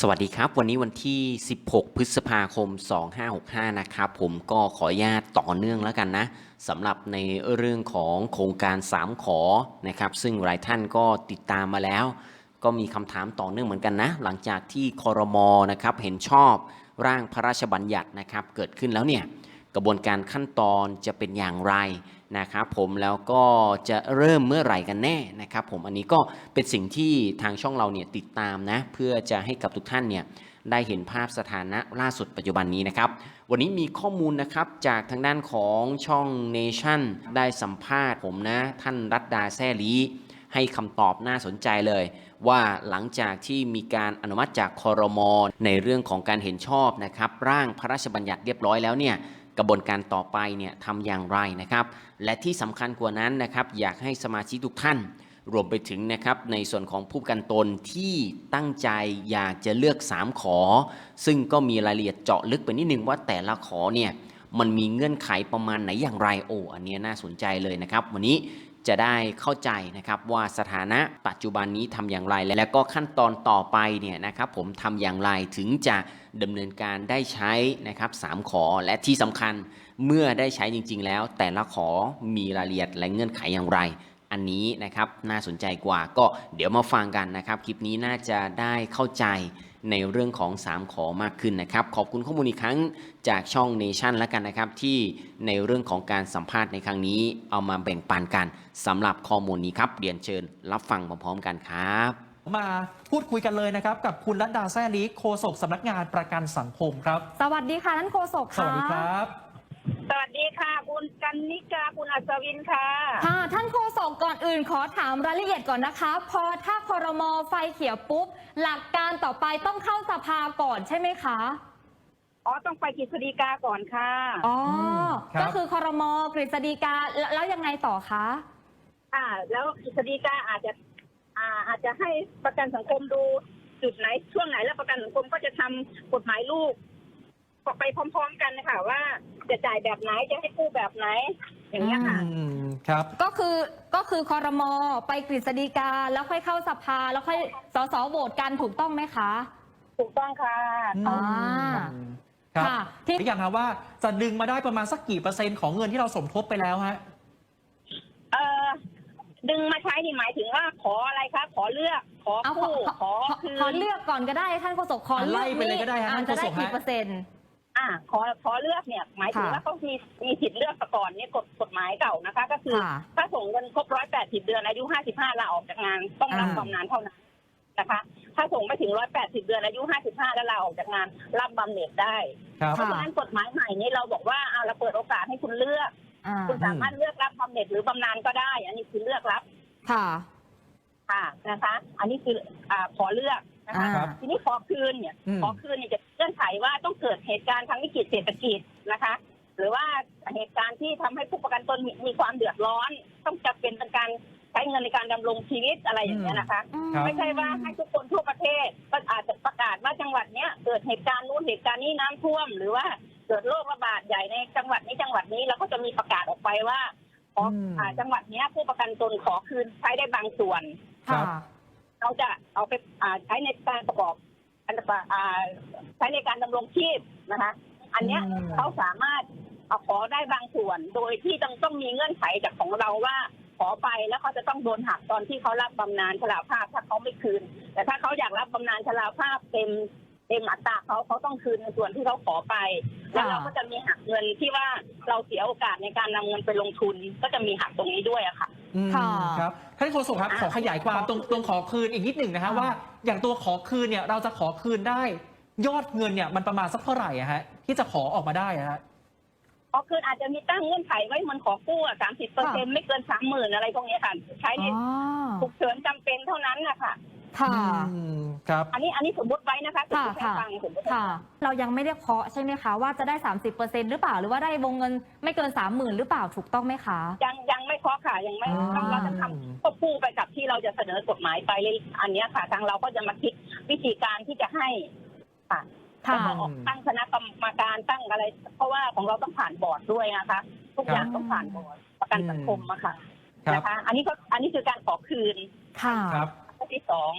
สวัสดีครับ วันนี้วันที่ 16 พฤษภาคม 2565 นะครับ ผมก็ขออนุญาตต่อเนื่องแล้วกันนะสำหรับในเรื่องของโครงการ 3 ขอนะครับ ซึ่งหลายท่านก็ติดตามมาแล้ว ก็มีคำถามต่อเนื่องเหมือนกันนะ หลังจากที่คอรมอนะครับเห็นชอบร่างพระราชบัญญัตินะครับ เกิดขึ้นแล้วเนี่ย กระบวนการขั้นตอนจะเป็นอย่างไร นะครับผมแล้วก็จะเริ่มเมื่อไหร่กันแน่นะครับผมอันนี้ก็เป็นสิ่งที่ทางช่องเราเนี่ยติดตามนะเพื่อจะให้กับทุกท่านเนี่ยได้เห็นภาพสถานะล่าสุดปัจจุบันนี้นะครับ วันนี้มีข้อมูลนะครับจากทางด้านของช่อง Nation ได้สัมภาษณ์ผมนะ ท่านรัตดาแซ่ลีให้คำตอบน่าสนใจเลย ว่าหลังจากที่มีการอนุมัติจากคอรมอในเรื่องของการเห็นชอบนะครับ ร่างพระราชบัญญัติเรียบร้อยแล้วเนี่ย กระบวนการต่อไปเนี่ยทำอย่างไรนะครับ และที่สำคัญกว่านั้นนะครับ อยากให้สมาชิกทุกท่าน รวมไปถึงนะครับในส่วนของผู้กันตนที่ตั้งใจอยากจะเลือก 3 ขอ ซึ่งก็มีรายละเอียดเจาะลึกไปนิดนึงว่าแต่ละขอเนี่ยมันมีเงื่อนไขประมาณไหนอย่างไรโอ้อันเนี้ยน่าสนใจเลยนะครับ วันนี้ จะได้เข้าใจนะครับว่าสถานะปัจจุบันนี้ทำอย่างไร และก็ขั้นตอนต่อไปเนี่ยนะครับผมทำอย่างไรถึงจะดำเนินการได้ใช้นะครับสามขอและที่สำคัญเมื่อได้ใช้จริง ๆ แล้ว แต่ละขอมีรายละเอียดและเงื่อนไขอย่างไรอันนี้นะครับน่าสนใจกว่าก็เดี๋ยวมาฟังกันนะครับ คลิปนี้น่าจะได้เข้าใจ ในเรื่องของ 3 ขอมากขึ้นนะครับ ขอบคุณข้อมูลอีกครั้งจากช่อง Nation แล้วกันนะครับ ที่ในเรื่องของการสัมภาษณ์ในครั้งนี้ เอามาแบ่งปันกันสำหรับข้อมูลนี้ครับเรียนเชิญ รับฟังพร้อมๆกันครับมาพูดคุยกันเลยนะครับ กับคุณรัตดาแซ่ลีโฆษกสำนักงานประกันสังคมครับ สวัสดีค่ะท่านโฆษกสวัสดีครับ สวัสดีค่ะ คุณกันนิกาคุณอัศวินค่ะ ค่ะ ท่านโฆษกก่อนอื่นขอถามรายละเอียดก่อนนะคะ พอถ้าคอรมอไฟเขียวปุ๊บ หลักการต่อไปต้องเข้าสภาก่อนใช่ไหมคะ อ๋อ ต้องไปกฤษฎีกาก่อนค่ะ อ๋อมครับ ก็คือคอรมอกฤษฎีกาแล้วแล้วยังไงต่อคะ อ่า แล้วกฤษฎีกาอาจจะ อ่า อาจจะให้ประกันสังคมดูจุดไหนช่วงไหนแล้วประกันสังคมก็จะทำกฎหมายลูกก็ ไปพร้อมๆกันนะคะว่าจะจ่ายแบบไหนจะให้กู้แบบไหน อย่างเงี้ยค่ะ อืมครับ ก็คือก็คือคอรมอไปกฤษฎีกาแล้วค่อยเข้าสภาแล้วค่อยสสโหวตกันถูกต้องไหมคะ ถูกต้องค่ะ อ่าครับค่ะที่ หรืออย่างครับว่าจะดึงมาได้ประมาณสักกี่เปอร์เซ็นต์ของเงินที่เราสมทบไปแล้วฮะ เอ่อดึงมาใช้นี่หมายถึงว่าขออะไรคะขอเลือก ขอเอาขอกู้ขอขอขอคืนขอเลือกก่อนก็ได้ท่านโฆษกขอเลือกไล่ไปเลยก็ได้ฮะอ่ท่านโฆจะได้ษกฮะกี่เปอร์เซ็นต์ อ่าขอขอเลือกเนี่ย หมายถึงค่ะว่าเขามีมีสิทธิ์เลือกก่อนเนี่ยกฎกฎหมายเก่านะคะ ก็คือ ค่ะถ้าส่งเงินครบร้อยแปดสิบเดือนอายุห้าสิบห้าลาออกจากงานต้องรับอ่า บำนาญเท่านั้นนะคะ ถ้าส่งไม่ถึงร้อยแปดสิบเดือนอายุห้าสิบห้าแล้วลาออกจากงาน รับบำเหน็จได้ครับ เพราะฉะนั้นกฎหมายใหม่นี้เราบอกว่าเอาเราเปิดโอกาสให้คุณเลือก อ่าคุณสามารถเลือกรับบำเหน็จหรือบำนาญก็ได้ อันนี้คือเลือกรับ ค่ะค่ะ นะคะ อันนี้คืออ่าขอเลือกนะคะครับทีนี้ขอคืนเนี่ยอืม ขอคืนเนี่ยจะเงื่อนไขว่าต้องเกิดเหตุการณ์ทางวิกฤตเศรษฐกิจนะคะ หรือว่าเหตุการณ์ที่ทำให้ผู้ประกันตนมีมีความเดือดร้อน ต้องจะเป็นเป็นการใช้เงินในการดำรงชีวิตอะไรอย่างเงี้ยนะคะครับ ไม่ใช่ว่าให้ทุกคนทั่วประเทศก็อาจจะประกาศว่าจังหวัดเนี้ยเกิดเหตุการณ์นู้นเหตุการณ์นี้น้ำท่วม หรือว่าเกิดโรคระบาดใหญ่ในจังหวัดนี้จังหวัดนี้เราก็จะมีประกาศออกไปว่าขออืมอ่าจังหวัดเนี้ยผู้ประกันตนขอคืนใช้ได้บางส่วน ครัค่ะบ เราจะเอาไปอ่าใช้ในการประกอบอันดับอ่าใช้ในการดำรงชีพนะคะ อันเนี้ยอืม เขาสามารถเอาขอได้บางส่วน โดยที่ต้องต้องมีเงื่อนไขจากของเราว่า ขอไปแล้วเขาจะต้องโดนหักตอนที่เขารับบำนาญชราภาพถ้าเขาไม่คืน แต่ถ้าเขาอยากรับบำนาญชราภาพเต็ม เต็มอัตราเขาเขาต้องคืนในส่วนที่เขาขอไป แล้วเราก็จะมีหักเงินที่ว่าเราเสียโอกาสในการนำเงินไปลงทุนก็จะมีหักตรงนี้ด้วยอะค่ะ อืมค่ะครับท่านโฆษกครับอะขอขยายความตรงตรงขอคืนอีกนิดหนึ่งนะฮะอ่าว่า อย่างตัวขอคืนเนี่ยเราจะขอคืนได้ ยอดเงินเนี่ยมันประมาณสักเท่าไหร่อะฮะที่จะขอออกมาได้อะฮะพอคืนอาจจะมีตั้งเงื่อนไขไว้มันขอกู้อะสามสิบเปอร์เซ็นไม่เกินสามหมื่นอะไรพวกเนี้ยค่ะ ใช้ในอ๋อ ฉุกเฉินจำเป็นเท่านั้นนะคะ ค่ะ อืมครับ อันนี้อันนี้สมมติไว้นะคะสมค่ะมติให้ค่ะ ฟังสมมติให้ค่ะ ฟังเรายังไม่ได้เคาะใช่ไหมคะว่าจะได้ 30%หรือเปล่าหรือว่าได้วงเงินไม่เกิน 30,000 หรือเปล่าถูกต้องไหมคะ ยังยังไม่เคาะค่ะยังไม่อ่า ต้องเราจะทำควบคู่ไปกับที่เราจะเสนอกฎหมายไปเลยอันเนี้ยค่ะ ทางเราก็จะมาคิดวิธีการที่จะให้ค่ะค่ะแล้วก็ออกตั้งคณะกรรมการตั้งอะไร เพราะว่าของเราต้องผ่านบอร์ดด้วยนะคะ ทุกอย่างต้องผ่านบอร์ดประกันสังคมอะค่ะครับ นะคะ อันนี้ก็อันนี้คือการขอคืน ค่ะ ครับ ข้อที่สอง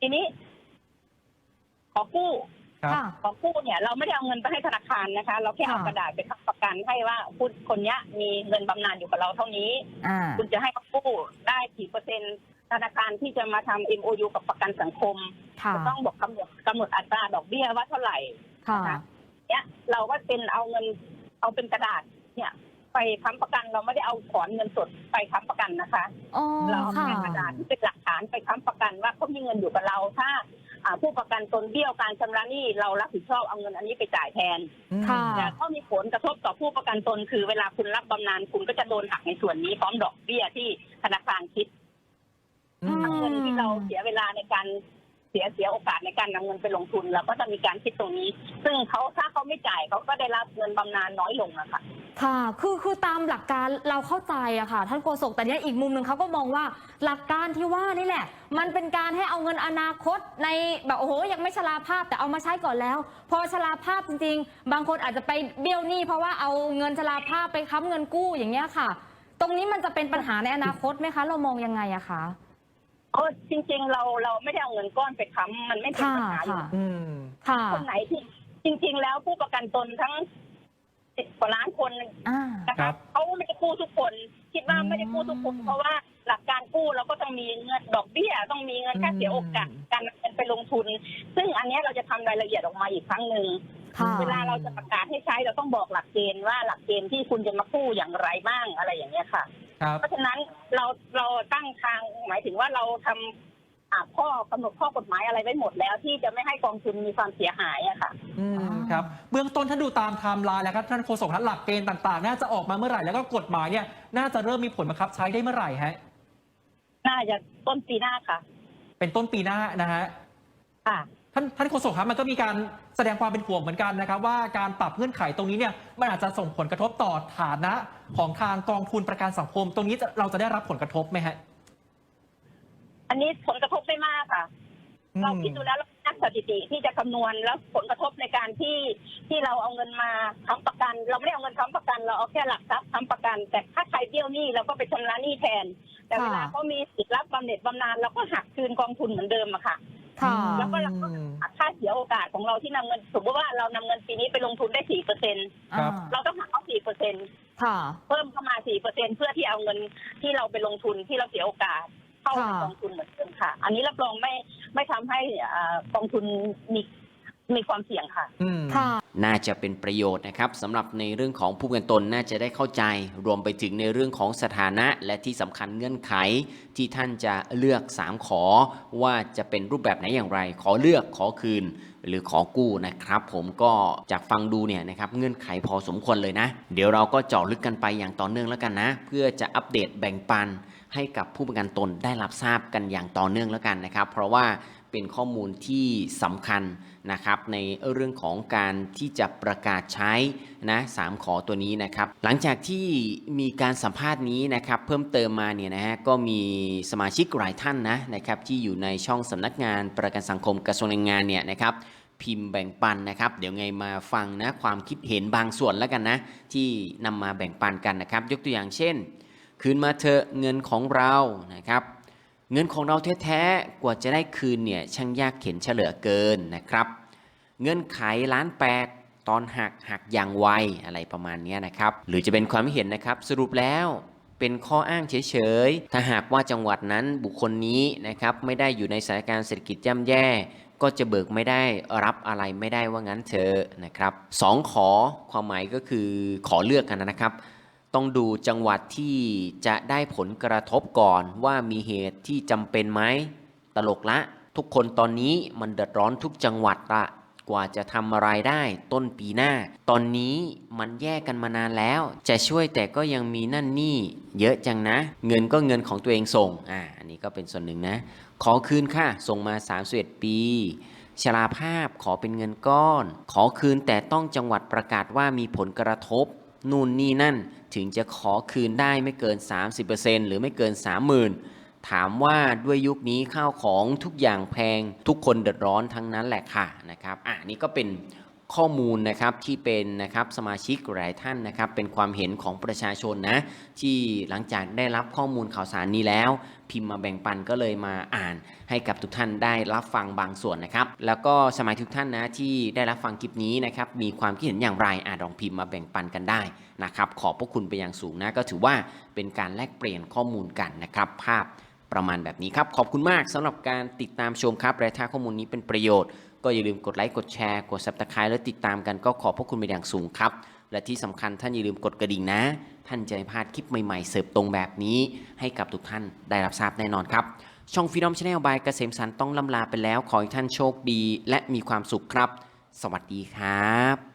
ทีนี้ ขอกู้ครับค่ะขอกู้เนี่ย เราไม่ได้เอาเงินไปให้ธนาคารนะคะ เราแค่เอาค่ะ กระดาษไปค้ำประกันให้ว่าคุณคนเนี้ย มีเงินบำนาญอยู่กับเราเท่านี้ อ่า คุณจะให้เขากู้ได้กี่เปอร์เซ็นต์ธนาคารที่จะมาทำ MOU กับประกันสังคมค่ะ จะต้องบอกกำหนดกำหนดอัตราดอกเบี้ยว่าเท่าไหร่ ค่ะ เนี่ยเราก็เป็นเอาเงินเอาเป็นกระดาษเนี่ย ไปค้ำประกันเราไม่ได้เอาถอนเงินสดไปค้ำประกันนะคะ อ๋อเราเอาค่ะแค่กระดาษที่เป็นหลักฐานไปค้ำประกันว่าเขามีเงินอยู่กับเราถ้าอ่าผู้ประกันตนเบี้ยวการชำระหนี้เรารับผิดชอบเอาเงินอันนี้ไปจ่ายแทนค่ะ แต่ก็มีผลกระทบต่อผู้ประกันตน คือเวลาคุณรับบำนาญคุณก็จะโดนหักในส่วนนี้พร้อมดอกเบี้ยที่ธนาคารคิด อืม ทั้งเงินที่เราเสียเวลาในการเสียเสียโอกาสในการนำเงินไปลงทุนเราก็จะมีการคิดตรงนี้ ซึ่งเขาถ้าเขาไม่จ่ายเขาก็ได้รับเงินบำนาญน้อยลงอะค่ะ ค่ะ คือคือตามหลักการเราเข้าใจอะค่ะ ท่านโฆษกแต่เนี้ยอีกมุมหนึ่งเขาก็มองว่าหลักการที่ว่านี่แหละ มันเป็นการให้เอาเงินอนาคตในแบบโอ้โหยังไม่ชราภาพแต่เอามาใช้ก่อนแล้ว พอชราภาพจริง ๆ บางคนอาจจะไปเบี้ยวหนี้เพราะว่าเอาเงินชราภาพไปค้ำเงินกู้อย่างเงี้ยค่ะ ตรงนี้มันจะเป็นปัญหาในอนาคตไหมคะ เรามองยังไงอะคะเออจริง ๆ เราเราไม่ได้เอาเงินก้อนไปค้ำมันไม่เป็นค่ะปัญหาอยู่ค่ะอืมค่ะ คนไหนที่จริง ๆ แล้วผู้ประกันตนทั้ง สิบกว่าล้านคนอ่า นะครัคะบ เขาไม่ได้กู้ทุกคน คิดว่าไม่ได้กู้ทุกคน อืม เพราะว่าหลักการกู้เราก็ต้องมีเงินดอกเบี้ย ต้องมีเงินค่าเสียโอกาสการนำเงินไปลงทุน ซึ่งอันเนี้ยเราจะทำรายละเอียดออกมาอีกครั้งหนึ่ง ค่ะ เวลาเราจะประกาศให้ใช้เราต้องบอกหลักเกณฑ์ว่าหลักเกณฑ์ที่คุณจะมากู้อย่างไรบ้างอะไรอย่างเงี้ยค่ะ ครับ เพราะฉะนั้นเราเราตั้งทางหมายถึงว่าเราทำอ่า ข้อกำหนดข้อกฎหมายอะไรไว้หมดแล้ว ที่จะไม่ให้กองทุนมีความเสียหายอะค่ะอืมครับ เบื้องต้นท่านดูตามไทม์ไลน์แล้วครับท่านโฆษกท่านหลักเกณฑ์ต่างๆ น่าจะออกมาเมื่อไหร่แล้วก็กฎหมายเนี่ยน่าจะเริ่มมีผลบังคับใช้ได้เมื่อไหร่ฮะน่าจะต้นปีหน้าค่ะ เป็นต้นปีหน้านะฮะค่ะท่านท่านโฆษกครับมันก็มีการแสดงความเป็นห่วงเหมือนกันนะครับ ว่าการปรับเงื่อนไขตรงนี้เนี่ยมันอาจจะส่งผลกระทบต่อฐานะของทางกองทุนประกันสังคม ตรงนี้จะเราจะได้รับผลกระทบไหมฮะ อันนี้ผลกระทบไม่มากค่ะ อืม เราคิดดูแล้วเรานักสถิติที่จะคำนวณแล้วผลกระทบในการที่ที่เราเอาเงินมาค้ำประกัน เราไม่ได้เอาเงินค้ำประกัน เราเอาแค่หลักทรัพย์ค้ำประกัน แต่ถ้าใครเบี้ยวหนี้เราก็ไปชำระหนี้แทน แต่เวลาค่ะ เขามีสิทธิ์รับบำเหน็จบำนาญเราก็หักคืนกองทุนเหมือนเดิมอะค่ะ ค่ะ แล้วก็เราก็หักค่าเสียโอกาสของเราที่นำเงินสมมติว่าเรานำเงินปีนี้ไปลงทุนได้สี่เปอร์เซ็นครับอ่าเราต้องหักเขาสี่เปอร์เซ็น ค่ะ เพิ่มเข้ามาสี่เปอร์เซ็นเพื่อที่เอาเงินที่เราไปลงทุนที่เราเสียโอกาส เข้าในค่ะกองทุนเหมือนเดิมค่ะ อันนี้รับรองไม่ไม่ทำให้อ่ากองทุนมี มีความเสี่ยงค่ะ อืม ค่ะ น่าจะเป็นประโยชน์นะครับสำหรับในเรื่องของผู้ประกันตนน่าจะได้เข้าใจ รวมไปถึงในเรื่องของสถานะ และที่สำคัญเงื่อนไข ที่ท่านจะเลือก 3 ขอ ว่าจะเป็นรูปแบบไหนอย่างไร ขอเลือกขอคืน หรือขอกู้นะครับ ผมก็จากฟังดูเนี่ยนะครับเงื่อนไขพอสมควรเลยนะ เดี๋ยวเราก็เจาะลึกกันไปอย่างต่อเนื่องแล้วกันนะ เพื่อจะอัปเดตแบ่งปัน ให้กับผู้ประกันตนได้รับทราบกันอย่างต่อเนื่องแล้วกันนะครับ เพราะว่า เป็นข้อมูลที่สำคัญนะครับในเรื่องของการที่จะประกาศใช้นะสามขอตัวนี้นะครับ หลังจากที่มีการสัมภาษณ์นี้นะครับเพิ่มเติมมาเนี่ยนะฮะก็มีสมาชิกหลายท่านนะนะครับที่อยู่ในช่องสำนักงานประกันสังคมกระทรวงแรงงานเนี่ยนะครับพิมพ์แบ่งปันนะครับ เดี๋ยวไงมาฟังนะความคิดเห็นบางส่วนแล้วกันนะ ที่นำมาแบ่งปันกันนะครับ ยกตัวอย่างเช่น คืนมาเถอะเงินของเรานะครับ เงินของเราแท้ๆ กว่าจะได้คืนเนี่ยช่างยากเข็นเฉลือเกินนะครับ เงื่อนไขล้านแปดตอนหักหักอย่างไวอะไรประมาณนี้นะครับ หรือจะเป็นความเห็นนะครับสรุปแล้วเป็นข้ออ้างเฉยๆ ถ้าหากว่าจังหวัดนั้นบุคคลนี้นะครับไม่ได้อยู่ในสถานการณ์เศรษฐกิจย่ำแย่ ก็จะเบิกไม่ได้รับอะไรไม่ได้ว่างั้นเถอะนะครับสองขอความหมายก็คือขอเลือกกันนะครับ ต้องดูจังหวัดที่จะได้ผลกระทบก่อนว่ามีเหตุที่จำเป็นไหมตลกละ ทุกคนตอนนี้มันเดือดร้อนทุกจังหวัดละกว่าจะทำอะไรได้ต้นปีหน้า ตอนนี้มันแยกกันมานานแล้ว จะช่วยแต่ก็ยังมีนั่นนี่เยอะจังนะ เงินก็เงินของตัวเองส่งอ่าอันนี้ก็เป็นส่วนหนึ่งนะ ขอคืนค่ะ ส่งมา31ปีชราภาพขอเป็นเงินก้อน ขอคืนแต่ต้องจังหวัดประกาศว่ามีผลกระทบ นู่นนี่นั่นถึงจะขอคืนได้ไม่เกิน 30%หรือไม่เกิน 30,000 ถามว่าด้วยยุคนี้ข้าวของทุกอย่างแพงทุกคนเดือดร้อนทั้งนั้นแหละค่ะนะครับอะนี่ก็เป็น ข้อมูลนะครับที่เป็นนะครับสมาชิกหลายท่านนะครับ เป็นความเห็นของประชาชนนะ ที่หลังจากได้รับข้อมูลข่าวสารนี้แล้ว พิมพ์มาแบ่งปันก็เลยมาอ่านให้กับทุกท่านได้รับฟังบางส่วนนะครับ แล้วก็สมัยทุกท่านนะที่ได้รับฟังคลิปนี้นะครับมีความคิดเห็นอย่างไรอาจลองพิมพ์มาแบ่งปันกันได้นะครับ ขอบพระคุณไปอย่างสูงนะก็ถือว่าเป็นการแลกเปลี่ยนข้อมูลกันนะครับ ภาพประมาณแบบนี้ครับขอบคุณมากสำหรับการติดตามชมครับและถ้าข้อมูลนี้เป็นประโยชน์ ก็อย่าลืมกดไลค์กดแชร์กดซับสไครต์และติดตามกันก็ขอบพระคุณไปอย่างสูงครับ และที่สำคัญท่านอย่าลืมกดกระดิ่งนะ ท่านจะไม่พลาดคลิปใหม่ๆ เสิร์ฟตรงแบบนี้ ให้กับทุกท่านได้รับทราบแน่นอนครับช่องฟีดอมชาแนลบายเกษมสันต์ต้องลำลาไปแล้ว ขอให้ท่านโชคดีและมีความสุขครับ สวัสดีครับ